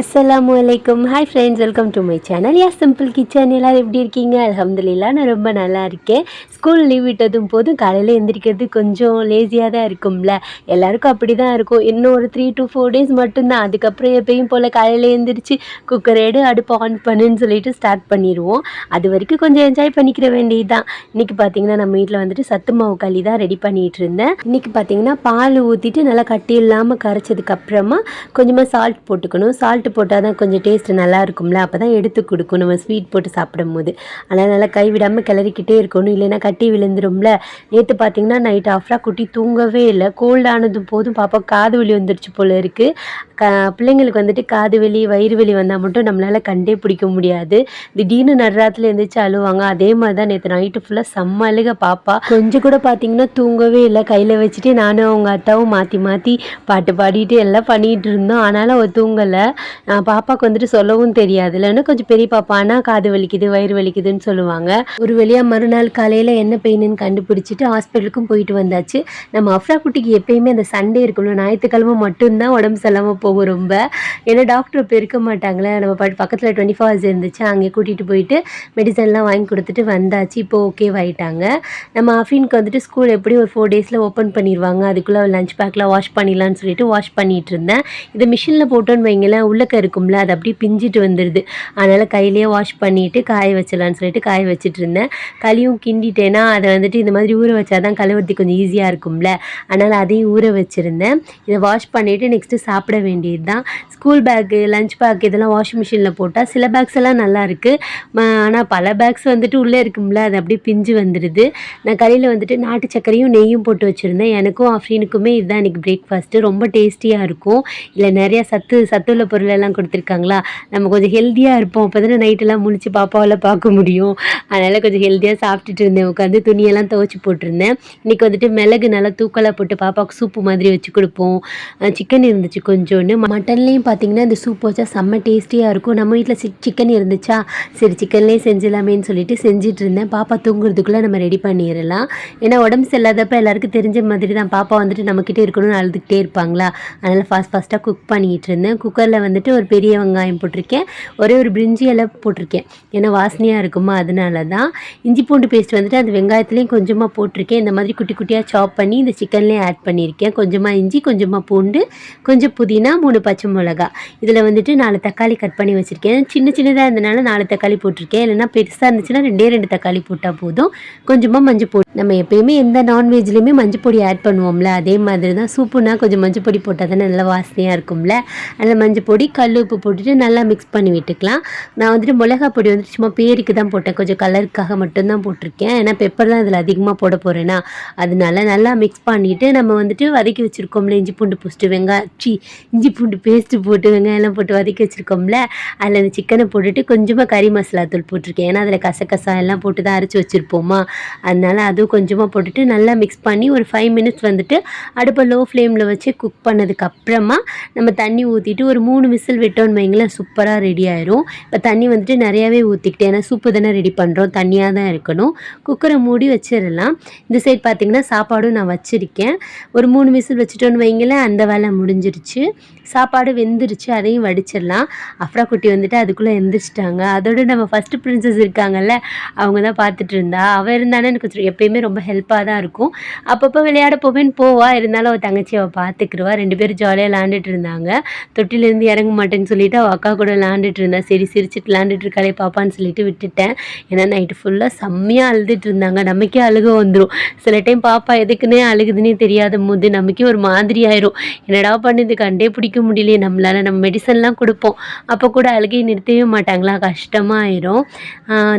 அஸ்லாம் அலைக்கும் hi friends welcome to my channel ya simple kitchen எல்லோரும் எப்படி இருக்கீங்க? அலமதுல்லா நான் ரொம்ப நல்லா இருக்கேன். ஸ்கூல் லீவ் விட்டதும் போதும் காலையில் எந்திரிக்கிறது கொஞ்சம் லேசியாக தான் இருக்கும்ல. எல்லாருக்கும் அப்படி தான் இருக்கும். இன்னும் ஒரு த்ரீ டு ஃபோர் டேஸ் மட்டும்தான். அதுக்கப்புறம் எப்பயும் போல் காலையில் எந்திரிச்சு குக்கர் எடு அடுப்பு ஆன் பண்ணுன்னு சொல்லிட்டு ஸ்டார்ட் பண்ணிடுவோம். அது வரைக்கும் கொஞ்சம் என்ஜாய் பண்ணிக்கிற வேண்டியது தான் இன்றைக்கி பார்த்தீங்கன்னா நம்ம வீட்டில் வந்துட்டு சத்து மாவு களி தான் ரெடி பண்ணிகிட்டு இருந்தேன். இன்றைக்கி பார்த்தீங்கன்னா பால் ஊற்றிட்டு நல்லா கட்டி இல்லாமல் கரைச்சதுக்கப்புறமா கொஞ்சமாக சால்ட் போட்டுக்கணும். சால்ட் போட்டால் தான் கொஞ்சம் டேஸ்ட் நல்லா இருக்கும்ல அப்போ தான் எடுத்து கொடுக்கும். நம்ம ஸ்வீட் போட்டு சாப்பிடும் போது அதனால் நல்லா கை விடாமல் கிளறிக்கிட்டே இருக்கணும். இல்லைன்னா கட்டி விழுந்துரும்ல? நேற்று பார்த்தீங்கன்னா நைட் ஆஃப்ராக குட்டி தூங்கவே இல்லை. கோல்டானது போதும். பாப்பா காது வலி வந்துடுச்சு போல் இருக்குது க பிள்ளைங்களுக்கு வந்துட்டு காது வலி வயிறு வலி வந்தால் மட்டும் நம்மளால் கண்டே பிடிக்க முடியாது. திடீர்னு நடுராத்தில் எழுந்திரிச்சு அழுவாங்க. அதே மாதிரி தான் நேற்று நைட்டு ஃபுல்லாக செம்ம அழுக பாப்பா. கொஞ்சம் கூட பார்த்தீங்கன்னா தூங்கவே இல்லை. கையில் வச்சுட்டு நானும் அவங்க அத்தாவும் மாற்றி மாற்றி பாட்டு பாடிட்டு எல்லாம் பண்ணிகிட்டு இருந்தோம். ஆனாலும் அவள் தூங்கலை. பாப்பாவுக்கு வந்துட்டு சொல்லவும் தெரியாது இல்லைன்னா கொஞ்சம் பெரிய பாப்பானா காது வலிக்குது வயிறு வலிக்குதுன்னு சொல்லுவாங்க. ஒரு வழியாக மறுநாள் காலையில் என்ன பெயின்னு கண்டுபிடிச்சிட்டு ஹாஸ்பிட்டலுக்கும் போயிட்டு வந்தாச்சு. நம்ம அஃப்ரா குட்டிக்கு எப்பயுமே அந்த சண்டே இருக்கணும் ஞாயிற்றுக்கிழமை மட்டும்தான் உடம்பு சரியில்லாமல் போகும் ரொம்ப. ஏன்னா டாக்டர் இப்போ இருக்க மாட்டாங்களே. நம்ம பக்கத்தில் டுவெண்ட்டி ஃபோர் ஹவர்ஸ் இருந்துச்சு. அங்கே கூட்டிகிட்டு போயிட்டு மெடிசன்லாம் வாங்கி கொடுத்துட்டு வந்தாச்சு. இப்போ ஓகேவாயிட்டாங்க நம்ம அஃபீனுக்கு வந்துட்டு ஸ்கூல் எப்படி ஒரு ஃபோர் டேஸில் ஓப்பன் பண்ணிடுவாங்க அதுக்குள்ளே லஞ்ச் பேக்கில் வாஷ் பண்ணிடலான்னு சொல்லிட்டு வாஷ் பண்ணிட்டு இருந்தேன். இதை மிஷினில் போட்டோன்னு வைங்களேன் உள்ளக்க இருக்கும்ல அது அப்படியே பிஞ்சிட்டு வந்துடுது அதனால் கையிலேயே வாஷ் பண்ணிவிட்டு காய வச்சிடலான்னு சொல்லிட்டு காய வச்சுட்டு இருந்தேன். களியும் கிண்டிட்டேன்னா அதை வந்துட்டு இந்த மாதிரி ஊற வச்சா தான் கழுவுறதுக்கு கொஞ்சம் ஈஸியாக இருக்கும்ல. அதனால் அதையும் ஊற வச்சுருந்தேன். இதை வாஷ் பண்ணிவிட்டு நெக்ஸ்ட்டு சாப்பிட வேண்டியது தான் ஸ்கூல் பேக்கு லஞ்ச் பேக் இதெல்லாம் வாஷிங் மிஷினில் போட்டால் சில பேக்ஸ் எல்லாம் நல்லா இருக்குது ஆனால் பல பேக்ஸ் வந்துட்டு உள்ளே இருக்கும்ல அது அப்படியே பிஞ்சு வந்துடுது நான் கடையில் வந்துட்டு நாட்டு சர்க்கரையும் நெய்யும் போட்டு வச்சுருந்தேன். எனக்கும் அஃப்ரீனுக்குமே இதுதான் எனக்கு பிரேக்ஃபாஸ்ட்டு ரொம்ப டேஸ்டியாக இருக்கும். இல்லை நிறையா சத்து சத்துள்ள பொருள் எல்லாம் கொடுத்துருக்காங்களா? நம்ம கொஞ்சம் ஹெல்த்தியாக இருப்போம். அப்போ தானே நைட்டெல்லாம் முழிச்சு பாப்பாவெல்லாம் பார்க்க முடியும். அதனால் கொஞ்சம் ஹெல்த்தியாக சாப்பிட்டுட்டு இருந்தேன். உட்காந்து துணியெல்லாம் துவைச்சி போட்டிருந்தேன். இன்றைக்கி வந்துட்டு மிளகு நல்லா தூக்கலாக போட்டு பாப்பாவுக்கு சூப்பு மாதிரி வச்சு கொடுப்போம். சிக்கன் இருந்துச்சு கொஞ்சோண்டு. மட்டன்லேயும் பார்த்தீங்கன்னா இந்த சூப் வச்சா செம்ம டேஸ்டியாக இருக்கும். நம்ம வீட்டில் சி சிக்கன் இருந்துச்சா? சரி சிக்கன்லேயே செஞ்சிடலாமேன்னு சொல்லிட்டு செஞ்சுட்டு இருந்தேன். பாப்பா தூங்குறதுக்குள்ளே நம்ம ரெடி பண்ணிடலாம். ஏன்னா உடம்பு சரியில்லாதப்ப எல்லாருக்கும் தெரிஞ்ச மாதிரி தான் பாப்பா வந்துட்டு நம்மக்கிட்டே இருக்கணும்னு அழுதுகிட்டே இருப்பாங்களா? அதனால் ஃபாஸ்ட் ஃபாஸ்ட்டாக குக் பண்ணிகிட்டு இருந்தேன். குக்கரில் வந்து வந்துட்டு ஒரு பெரிய வெங்காயம் போட்டிருக்கேன். ஒரே ஒரு பிரிஞ்சி இலை போட்டிருக்கேன். ஏன்னா வாசனையாக இருக்குமா? அதனால தான் இஞ்சி பூண்டு பேஸ்ட் வந்துட்டு அந்த வெங்காயத்துலேயும் கொஞ்சமாக போட்டிருக்கேன். இந்த மாதிரி குட்டி குட்டியாக சாப் பண்ணி இந்த சிக்கன்லேயும் ஆட் பண்ணியிருக்கேன். கொஞ்சமாக இஞ்சி கொஞ்சமாக பூண்டு கொஞ்சம் புதினா மூணு பச்சை மிளகா. இதில் வந்துட்டு நாலு தக்காளி கட் பண்ணி வச்சுருக்கேன். சின்ன சின்னதாக இருந்தனால நாலு தக்காளி போட்டிருக்கேன். இல்லைன்னா பெருசாக இருந்துச்சுன்னா ரெண்டே ரெண்டு தக்காளி போட்டால் போதும். கொஞ்சமாக மஞ்சள் பொடி நம்ம எப்பயுமே எந்த நான்வெஜ்லேயுமே மஞ்சள் பொடி ஆட் பண்ணுவோம்ல. அதே மாதிரி தான் சூப்புனா கொஞ்சம் மஞ்சள் பொடி போட்டால் தானே நல்லா வாசனையாக இருக்கும்ல. அதில் மஞ்சள் பொடி கல் உப்பு போட்டுட்டு நல்லா மிக்ஸ் பண்ணி விட்டுக்கலாம். நான் வந்துட்டு மிளகா பொடி வந்துட்டு சும்மா பேருக்கு தான் போட்டேன். கொஞ்சம் கலருக்காக மட்டும்தான் போட்டிருக்கேன். ஏன்னா பெப்பர் தான் இதில் அதிகமாக போட போகிறேன்னா அதனால நல்லா மிக்ஸ் பண்ணிவிட்டு நம்ம வந்துட்டு வதக்கி வச்சுருக்கோம்ல இஞ்சி பூண்டு பூஸ்ட்டு வெங்காயம் சி இஞ்சி பூண்டு பேஸ்ட்டு போட்டு வெங்காயம்லாம் போட்டு வதக்கி வச்சுருக்கோம்ல அதில் அந்த சிக்கனை போட்டுட்டு கொஞ்சமாக கறி மசாலா தூள் போட்டிருக்கேன். ஏன்னா அதில் கசகசா எல்லாம் போட்டு தான் அரைச்சி வச்சுருப்போமா. அதனால அதுவும் கொஞ்சமாக போட்டுட்டு நல்லா மிக்ஸ் பண்ணி ஒரு ஃபைவ் மினிட்ஸ் வந்துட்டு அடுப்பை லோ ஃப்ளேமில் வச்சு குக் பண்ணதுக்கப்புறமா நம்ம தண்ணி ஊற்றிட்டு ஒரு மூணு விசில் விட்டோன்னு வைங்களேன் சூப்பராக ரெடி ஆயிரும். இப்போ தண்ணி வந்துட்டு நிறையாவே ஊற்றிக்கிட்டேன் ஏன்னா சூப்பு தானே ரெடி பண்ணுறோம் தண்ணியாக தான் இருக்கணும். குக்கரை மூடி வச்சிடலாம். இந்த சைட் பார்த்திங்கன்னா சாப்பாடும் நான் வச்சுருக்கேன். ஒரு மூணு விசில் வச்சுட்டோன்னு வைங்களேன் அந்த வேலை முடிஞ்சிருச்சு. சாப்பாடு வெந்துருச்சு அதையும் வடிச்சிடலாம். அஃப்ரா குட்டி வந்துட்டு அதுக்குள்ளே எந்திரிச்சிட்டாங்க. அதோட நம்ம ஃபஸ்ட்டு பிரின்சஸ் இருக்காங்கல்ல அவங்க தான் பார்த்துட்டு இருந்தா. அவள் இருந்தானே எனக்கு கொஞ்சம் எப்பயுமே ரொம்ப ஹெல்ப்பாக தான் இருக்கும். அப்பப்போ விளையாட போவேன்னு போவா. இருந்தாலும் அவள் தங்கச்சி அவள் பார்த்துக்குருவா ரெண்டு பேரும் ஜாலியாக விளாண்டுட்டு இருந்தாங்க. தொட்டிலேருந்து இறங்க மாட்டேன்னு சொல்லிட்டு அவள் அக்கா கூட விளாண்டுட்டு இருந்தா. சரி சிரிச்சிட்டு விளாண்டுட்டு இருக்காளே பாப்பான்னு சொல்லிட்டு விட்டுட்டேன். ஏன்னா நைட்டு ஃபுல்லாக செம்மையாக அழுதுட்டு இருந்தாங்க. நமக்கே அழுக வந்துடும் சில டைம் பாப்பா எதுக்குன்னே அழுகுதுன்னே தெரியாத போது நமக்கே ஒரு மாதிரி ஆயிரும். என்னடா பண்ணுது? கண்டே பிடிக்கும். முடியலையே நம்மளால் நம்ம மெடிசன்லாம் கொடுப்போம். அப்போ கூட அழுகையை நிறுத்தவே மாட்டாங்களா? கஷ்டமாயிரும்.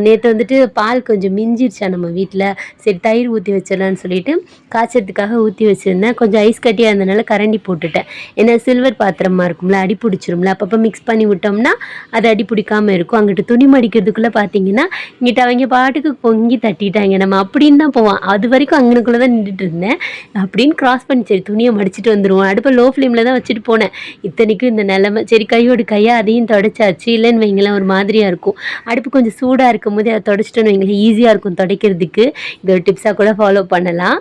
நேற்று வந்துட்டு பால் கொஞ்சம் மிஞ்சிருச்சா நம்ம வீட்டில் சரி தயிர் ஊற்றி வச்சிடலான்னு சொல்லிட்டு காய்ச்சறதுக்காக ஊற்றி வச்சுருந்தேன். கொஞ்சம் ஐஸ் கட்டியாக இருந்தனால கரண்டி போட்டுட்டேன். ஏன்னா சில்வர் பாத்திரமா இருக்கும்ல அடி பிடிச்சிரும்ல. அப்பப்போ மிக்ஸ் பண்ணி விட்டோம்னா அது அடி பிடிக்காம இருக்கும். அங்கிட்டு துணி மடிக்கிறதுக்குள்ளே பார்த்தீங்கன்னா இங்கிட்ட அவங்க பாட்டுக்கு பொங்கி தட்டிட்டாங்க. நம்ம அப்படின்னு தான் போவோம். அது வரைக்கும் அங்கனுக்குள்ளே தான் நின்றுட்டு இருந்தேன். அப்படின்னு கிராஸ் பண்ணி சரி துணியை மடிச்சிட்டு வந்துடுவோம் அடுப்பை லோ ஃப்ளேமில் தான் வச்சுட்டு போனேன். இத்தனைக்கும் இந்த நிலமை. சரி கையோடு கையாக அதையும் தொடச்சாச்சு. இல்லைன்னு வைங்களேன் ஒரு மாதிரியாக இருக்கும். அடுப்பு கொஞ்சம் சூடாக இருக்கும் போது அதை தொடச்சிட்டோன்னு வைங்களேன் ஈஸியாக இருக்கும் துடைக்கிறதுக்கு. இது ஒரு டிப்ஸாக கூட ஃபாலோ பண்ணலாம்.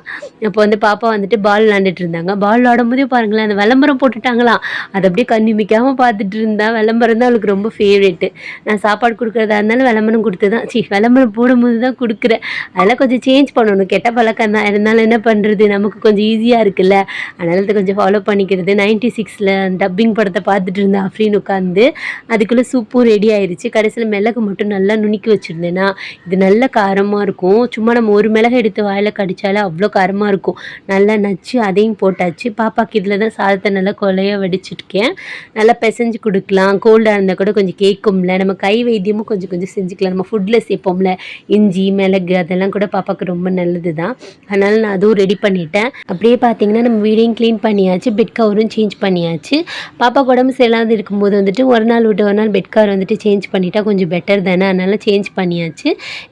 அப்போ வந்து பாப்பா வந்துட்டு பால் விளாண்டுட்டு இருந்தாங்க. பால் விளாடும் போதே பாருங்களேன் அந்த விளம்பரம் போட்டுட்டாங்களாம் அதை அப்படியே கண்ணிமிக்காமல் பார்த்துட்டு இருந்தா. விளம்பரம் தான் அவளுக்கு ரொம்ப ஃபேவரெட்டு நான் சாப்பாடு கொடுக்குறதா இருந்தாலும் விளம்பரம் கொடுத்து தான் சி விளம்பரம் போடும்போது தான் கொடுக்குறேன். அதெல்லாம் கொஞ்சம் சேஞ்ச் பண்ணணும். கெட்ட பழக்கம் தான். இருந்தாலும் என்ன பண்ணுறது நமக்கு கொஞ்சம் ஈஸியாக இருக்குல்ல. அதனால் இதை கொஞ்சம் ஃபாலோ பண்ணிக்கிறது. நைன்டி சிக்ஸில் டப்பிங் படத்தை பார்த்துட்டு இருந்தேன் அப்படின்னு உட்காந்து அதுக்குள்ளே சூப்பும் ரெடி ஆயிடுச்சு கடைசியில் மிளகு மட்டும் நல்லா நுணுக்கி வச்சுருந்தேன்னா இது நல்ல காரமாக இருக்கும். சும்மா நம்ம ஒரு மிளகு எடுத்து வாயில் கடித்தாலே அவ்வளோ காரமாக இருக்கும். நல்லா நச்சு அதையும் போட்டாச்சு. பாப்பாக்கு இதில் தான் சாதத்தை நல்லா கொலையாக வடிச்சிருக்கேன். நல்லா பிசைஞ்சு கொடுக்கலாம். கோல்டாக இருந்தால் கூட கொஞ்சம் கேட்கும்ல நம்ம கை வைத்தியமும் கொஞ்சம் கொஞ்சம் செஞ்சுக்கலாம். நம்ம ஃபுட்டில் சேர்ப்போம்ல. இஞ்சி மிளகு அதெல்லாம் கூட பாப்பாவுக்கு ரொம்ப நல்லது தான். அதனால் நான் அதுவும் ரெடி பண்ணிட்டேன். அப்படியே பார்த்தீங்கன்னா நம்ம வீடையும் க்ளீன் பண்ணியாச்சு. பெட் கவரும் சேஞ்ச் பண்ணியாச்சு. பாப்பாவுக்கு உடம்பு சரியில்லாத இருக்கும்போது வந்துட்டு ஒரு நாள் விட்டு ஒரு நாள் பெட் கவர் வந்துட்டு சேஞ்ச் பண்ணிட்டா கொஞ்சம் பெட்டர் தானே. அதனால் சேஞ்ச் பண்ணியாச்சு.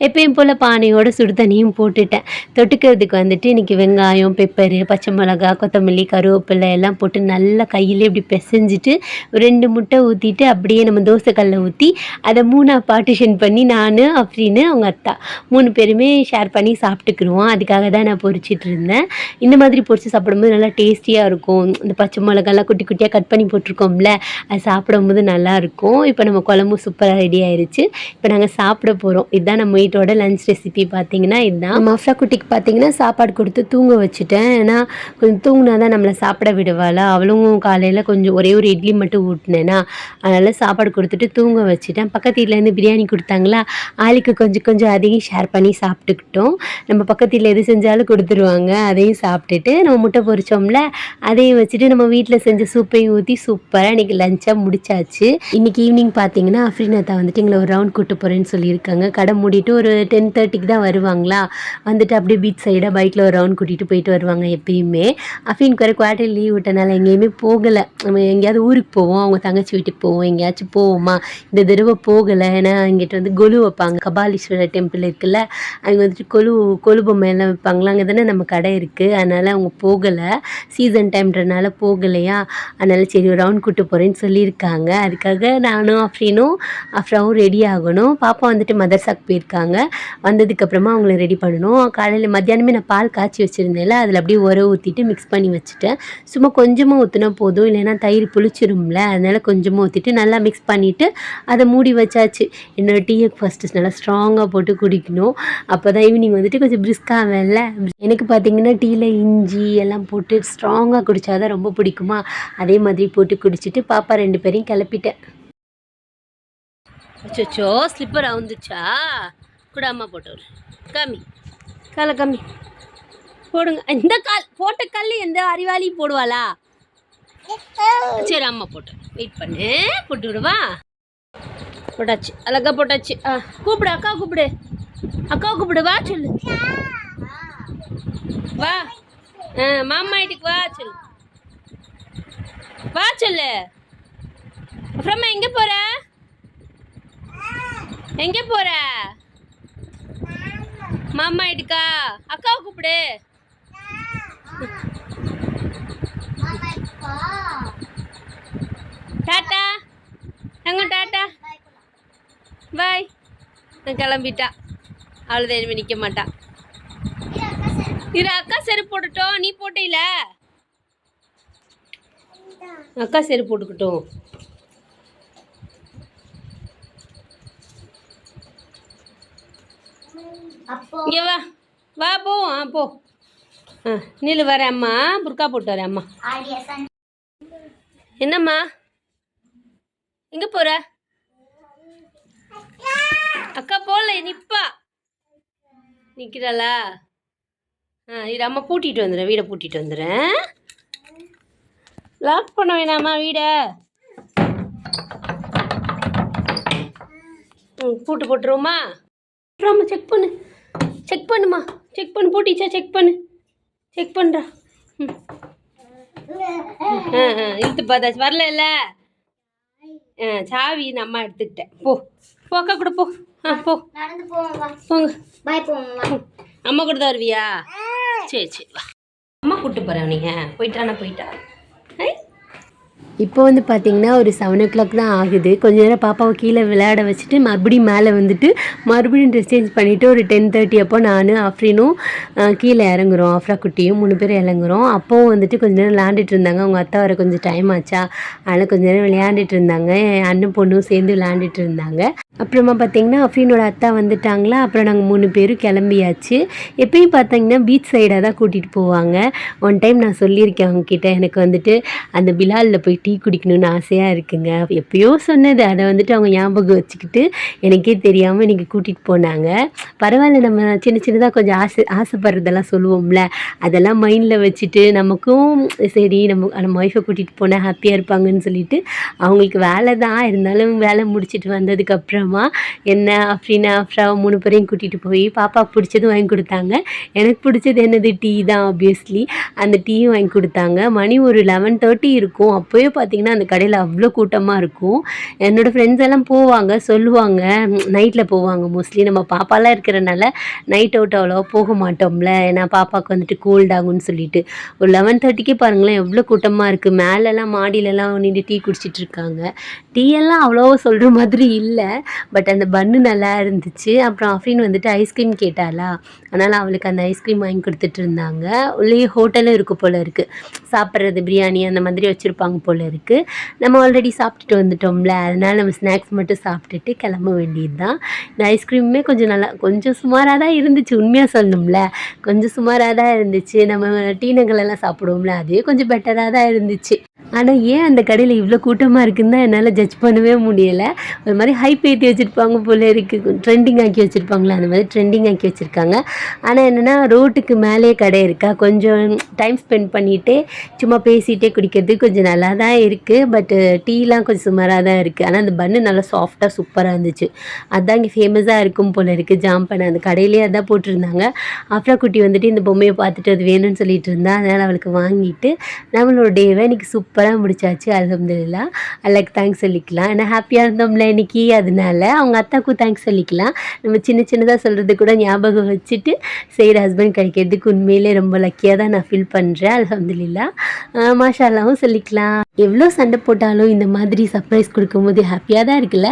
எப்பயும் போல் பானையோட சுடு தண்ணியும் போட்டுட்டேன். தொட்டுக்கிறதுக்கு வந்துட்டு இன்றைக்கி வெங்காயம் பெப்பரு பச்சை மிளகா கொத்தமல்லி கருவேப்பிலை எல்லாம் போட்டு நல்லா கையிலே இப்படி பிசைஞ்சிட்டு ரெண்டு முட்டை ஊற்றிட்டு அப்படியே நம்ம தோசைக்கல்ல ஊற்றி அதை மூணாக பார்ட்டிஷன் பண்ணி நான் அப்படின்னு அவங்க அத்தா மூணு பேருமே ஷேர் பண்ணி சாப்பிட்டுக்குருவோம். அதுக்காக தான் நான் பொறிச்சிட்டு இருந்தேன். இந்த மாதிரி பொரிச்சு சாப்பிடும்போது நல்லா டேஸ்டியாக இருக்கும். இந்த பச்சை மிளகாலாம் குட்டி குட்டியாக கட் பண்ணி போட்டிருக்கோம்ல அது சாப்பிடும்போது நல்லாயிருக்கும். இப்போ நம்ம குழம்பு சூப்பராக ரெடி ஆயிருச்சு. இப்போ நாங்கள் சாப்பிட போகிறோம் இதுதான் நம்ம வீட்டோட லஞ்ச் ரெசிபி பார்த்தீங்கன்னா இதுதான் மஃப்லா குட்டிக்கு பார்த்தீங்கன்னா சாப்பாடு கொடுத்து தூங்க வச்சுட்டேன். ஏன்னா கொஞ்சம் தூங்கினா தான் நம்மளை சாப்பிட விடுவாளா? அவளும் காலையில் கொஞ்சம் ஒரே ஒரு இட்லி மட்டும் ஊட்டினேன்னா அதனால் சாப்பாடு கொடுத்துட்டு தூங்க வச்சுட்டேன். பக்கத்து வீட்டிலேருந்து பிரியாணி கொடுத்தாங்களா? ஆளுக்கு கொஞ்சம் கொஞ்சம் அதையும் ஷேர் பண்ணி சாப்பிட்டுக்கிட்டோம். நம்ம பக்கத்து வீட்டில் எது செஞ்சாலும் கொடுத்துருவாங்க. அதையும் சாப்பிட்டுட்டு நம்ம முட்டை பொறிச்சோம்ல அதையும் வச்சுட்டு நம்ம வீட்டில் செஞ்ச சூப்பையும் ஊற்றி சூப்பராக இன்றைக்கி லஞ்சாக முடிச்சாச்சு. இன்றைக்கி ஈவினிங் பார்த்தீங்கன்னா அஃப்ரீனத்தா வந்துட்டு எங்களை ஒரு ரவுண்ட் கூட்டு போகிறேன்னு சொல்லியிருக்காங்க. கடை மூடிட்டு ஒரு டென் தேர்ட்டிக்கு தான் வருவாங்களா? வந்துட்டு அப்படியே பீச் சைடாக பைக்கில் ஒரு ரவுண்ட் கூட்டிகிட்டு போயிட்டு வருவாங்க எப்பயுமே. அஃபீனுக்கு வேறு குவார்டர் லீவ் விட்டனால எங்கேயுமே போகலை. நம்ம எங்கேயாவது ஊருக்கு போவோம் அவங்க தங்கச்சி வீட்டுக்கு போவோம் எங்கேயாச்சும் போவோமா? இந்த தடவை போகலை. ஏன்னா இங்கிட்ட வந்து கொலு வைப்பாங்க. கபாலீஸ்வரர் டெம்பிள் இருக்குல்ல அங்கே வந்துட்டு கொலு கொலு பொம்மை எல்லாம் வைப்பாங்களா அங்கே தானே நம்ம கடை இருக்குது அதனால் அவங்க போகலை. சீசன் டைம்ன்றனால போகலையா? அதனால் சரி ஒரு ரவுண்ட் கூட்டு போகிறேன்னு சொல்லியிருக்காங்க. அதுக்காக நானும் அஃப்ரீனும் அஃப்ராவும் ரெடி ஆகணும். பாப்பா வந்துட்டு மதர்சாக்கு போயிருக்காங்க. வந்ததுக்கப்புறமா அவங்கள ரெடி பண்ணணும். காலையில் மத்தியானமே நான் பால் காய்ச்சி வச்சுருந்தேன்ல அதில் அப்படியே உர ஊற்றிட்டு மிக்ஸ் பண்ணி வச்சுட்டேன். சும்மா கொஞ்சமாக ஊற்றினா போதும் இல்லைன்னா தயிர் புளிச்சிரும்ல அதனால் கொஞ்சமாக ஊற்றிட்டு நல்லா மிக்ஸ் பண்ணிவிட்டு அதை மூடி வச்சாச்சு. என்னோடய டீயை ஃபஸ்ட்டு நல்லா ஸ்ட்ராங்காக போட்டு குடிக்கணும். அப்போ தான் ஈவினிங் வந்துட்டு கொஞ்சம் பிரிஸ்காகல எனக்கு பார்த்தீங்கன்னா டீயில் இஞ்சி எல்லாம் போட்டு ஸ்ட்ராங்காக குடித்தா தான் ரொம்ப பிடிக்குமா? அதே மாதிரி போட்டு குடிச்சிட்டு பாப்பா ரெண்டு பேரையும் கிளப்பிட்டேன். அச்சோ ஸ்லிப்பர் அவுந்துச்சா கூட அம்மா போட்டு விடு கம்மி காலை கம்மி போடுங்க. இந்த கால் போட்ட கல் எந்த அறிவாளியும் போடுவாளா? சரி அம்மா போட்டு. வெயிட் பண்ணு. போட்டு விடுவா? போட்டாச்சு. அழகா போட்டாச்சு. ஆ கூப்பிடு அக்கா கூப்பிடு. அக்கா கூப்பிடு வா சொல்லு. வா. ஆ மாமா வீட்டுக்கு வா சொல்லு. வா சொல்லு. அப்புறமா எங்கே போகிற எங்கே போகிற மாமா வீட்டுக்கா? அக்காவை கூப்பிடு. டாட்டா எங்க டாட்டா? பாய். நான் கிளம்பிட்டா. அவ்வளோதான் இனிமேல் நிற்க மாட்டா. இரு அக்கா செருப்பு போட்டுட்டோம். நீ போட்டில அக்கா செருப்பு போட்டுக்கிட்டோம். இங்கே வா. வா போ ஆ போ. ஆ நில்லு வரேன் அம்மா. புர்கா போட்டு வரேன் அம்மா. என்னம்மா? எங்கே போகிற அக்கா! போகல நிப்பா. நிற்கிறாளா ஆ இரு அம்மா பூட்டிட்டு வந்துடுறேன். வீடை பூட்டிட்டு வந்துடுறேன். லாக் பண்ண வேணாமா வீடை? ம் பூட்டு போட்டுருவோமா? அம்மா செக் பண்ணு. செக் பண்ணுமா? செக் பண்ணு பூட்டிச்சா செக் பண்ணு. செக் பண்ணுறா ம். ஆ ஆ இழுத்து பார்த்தாச்சு வரல ஆ சாவி இந்த அம்மா எடுத்துக்கிட்டேன். போ. போ அக்கா கூட போ. ஆ போ. நடந்து போவோம் வா. போங்க. பாய் ம். அம்மா கூட தான் வருவியா? சரி சரி வா. அம்மா கூப்பிட்டு போகிறேன் நீங்கள் போயிட்டானா போயிட்டா. இப்போ வந்து பார்த்திங்கன்னா ஒரு செவன் ஓ கிளாக் தான் ஆகுது. கொஞ்ச நேரம் பாப்பாவை கீழே விளையாட வச்சுட்டு மறுபடியும் மேலே வந்துட்டு மறுபடியும் ட்ரெஸ் சேஞ்ச் பண்ணிவிட்டு ஒரு டென் தேர்ட்டி அப்போ நான் அஃப்ரீனும் கீழே இறங்குறோம். அஃப்ரா குட்டியும் மூணு பேர் இறங்குறோம். அப்போவும் வந்துட்டு கொஞ்ச நேரம் விளையாண்டுட்டு இருந்தாங்க. அவங்க அத்தை வர கொஞ்சம் டைம் ஆச்சா. அதனால் கொஞ்ச நேரம் விளையாண்டுட்டு இருந்தாங்க. என் அண்ணன் பொண்ணும் சேர்ந்து விளையாண்டுட்டு இருந்தாங்க. அப்புறமா பார்த்தீங்கன்னா அஃப்ரீனோட அத்தா வந்துட்டாங்களா? அப்புறம் நாங்கள் மூணு பேரும் கிளம்பியாச்சு. எப்பயும் பார்த்தீங்கன்னா பீச் சைடாக தான் கூட்டிகிட்டு போவாங்க. ஒன் டைம் நான் சொல்லியிருக்கேன் அவங்கக்கிட்ட எனக்கு வந்துட்டு அந்த பிலாலில் போய் டீ குடிக்கணும்னு ஆசையாக இருக்குங்க. எப்பயோ சொன்னது. அதை வந்துட்டு அவங்க ஞாபகம் வச்சுக்கிட்டு எனக்கே தெரியாமல் இன்றைக்கி கூட்டிகிட்டு போனாங்க. பரவாயில்ல நம்ம சின்ன சின்னதாக கொஞ்சம் ஆசை ஆசைப்படுறதெல்லாம் சொல்லுவோம்ல. அதெல்லாம் மைண்டில் வச்சுட்டு நமக்கும் சரி நம்ம நம்ம ஒய்ஃபை கூட்டிகிட்டு போனால் ஹாப்பியாக இருப்பாங்கன்னு சொல்லிட்டு அவங்களுக்கு வேலை தான் இருந்தாலும் வேலை முடிச்சிட்டு வந்ததுக்கப்புறம் என்ன அப்படின்னா அப்புறம் மூணு பேரையும் கூட்டிகிட்டு போய் பாப்பாவுக்கு பிடிச்சதும் வாங்கி கொடுத்தாங்க. எனக்கு பிடிச்சது என்னது? டீ தான் ஆப்வியஸ்லி அந்த டீயும் வாங்கி கொடுத்தாங்க. மணி ஒரு லெவன் தேர்ட்டி இருக்கும். அப்போயே பார்த்தீங்கன்னா அந்த கடையில் அவ்வளோ கூட்டமாக இருக்கும். என்னோடய ஃப்ரெண்ட்ஸ் எல்லாம் போவாங்க சொல்லுவாங்க. நைட்டில் போவாங்க மோஸ்ட்லி நம்ம பாப்பாலாம் இருக்கிறனால நைட் அவுட் அவ்வளோவா போக மாட்டோம்ல. ஏன்னா பாப்பாவுக்கு வந்துட்டு கோல்ட் ஆகும்னு சொல்லிட்டு. ஒரு லெவன் தேர்ட்டிக்கே பாருங்களேன் எவ்வளோ கூட்டமாக இருக்குது மேலெல்லாம் மாடியிலலாம் நின்று டீ குடிச்சிட்டு இருக்காங்க. டீ எல்லாம் அவ்வளோவா சொல்கிற மாதிரி இல்லை. பட் அந்த பன்னு நல்லா இருந்துச்சு. அப்புறம் அஃப்ரீன் வந்துட்டு ஐஸ்கிரீம் கேட்டாளா? அதனால் அவளுக்கு அந்த ஐஸ்கிரீம் வாங்கி கொடுத்துட்டு இருந்தாங்க. உள்ளே ஹோட்டலும் இருக்குது போல் இருக்குது சாப்பிட்றது பிரியாணி அந்த மாதிரி வச்சுருப்பாங்க போல் இருக்குது நம்ம ஆல்ரெடி சாப்பிட்டுட்டு வந்துட்டோம்ல. அதனால் நம்ம ஸ்நாக்ஸ் மட்டும் சாப்பிட்டுட்டு கிளம்ப வேண்டியது தான் இந்த ஐஸ்கிரீமுமே கொஞ்சம் நல்லா கொஞ்சம் சுமாராக தான் இருந்துச்சு. உண்மையாக சொல்லணும்ல. கொஞ்சம் சுமாராக தான் இருந்துச்சு. நம்ம டீ நகலெல்லாம் சாப்பிடுவோம்ல. அதே கொஞ்சம் பெட்டராக தான் இருந்துச்சு. ஆனால் ஏன் அந்த கடையில் இவ்வளோ கூட்டமாக இருக்குன்னு தான் என்னால் ஜட்ஜ் பண்ணவே முடியலை. ஒரு மாதிரி ஹைப் ஏற்றி வச்சுருப்பாங்க போல இருக்குது ட்ரெண்டிங் ஆக்கி வச்சுருப்பாங்களே அந்த மாதிரி ட்ரெண்டிங் ஆக்கி வச்சுருக்காங்க. ஆனால் என்னென்னா ரோட்டுக்கு மேலே கடை இருக்கா? கொஞ்சம் டைம் ஸ்பெண்ட் பண்ணிகிட்டே சும்மா பேசிகிட்டே குடிக்கிறது கொஞ்சம் நல்லா தான் இருக்குது பட்டு டீலாம் கொஞ்சம் சுமாராக தான் இருக்குது ஆனால் அந்த பன்னு நல்லா சாஃப்டாக சூப்பராக இருந்துச்சு. அதுதான் இங்கே ஃபேமஸாக இருக்கும் போல் இருக்குது ஜாம் பண்ண அந்த கடையிலே அதான் போட்டிருந்தாங்க. அஃப்ரா குட்டி வந்துட்டு இந்த பொம்மையை பார்த்துட்டு அது வேணும்னு சொல்லிட்டு இருந்தா அதனால் அவளுக்கு வாங்கிட்டு நம்மளோட டேவை இன்னைக்கு சூப்பராக முடிச்சாச்சு. அலமதுல்லா அல்லக்கு தேங்க்ஸ் சொல்லிக்கலாம். ஏன்னா ஹாப்பியாக இருந்தோம்ல இன்னைக்கு. அதனால அவங்க அத்தாக்கும் தேங்க்ஸ் சொல்லிக்கலாம். நம்ம சின்ன சின்னதாக சொல்கிறது கூட ஞாபகம் வச்சுட்டு செய்கிற ஹஸ்பண்ட் கிடைக்கிறதுக்கு உண்மையிலே ரொம்ப லக்கியாக தான் நான் ஃபீல் பண்ணுறேன் அலமதுல்லா மாஷாலாவும் சொல்லிக்கலாம். எவ்வளோ சண்டை போட்டாலும் இந்த மாதிரி சர்ப்ரைஸ் கொடுக்கும்போது ஹாப்பியாக தான் இருக்குல்ல?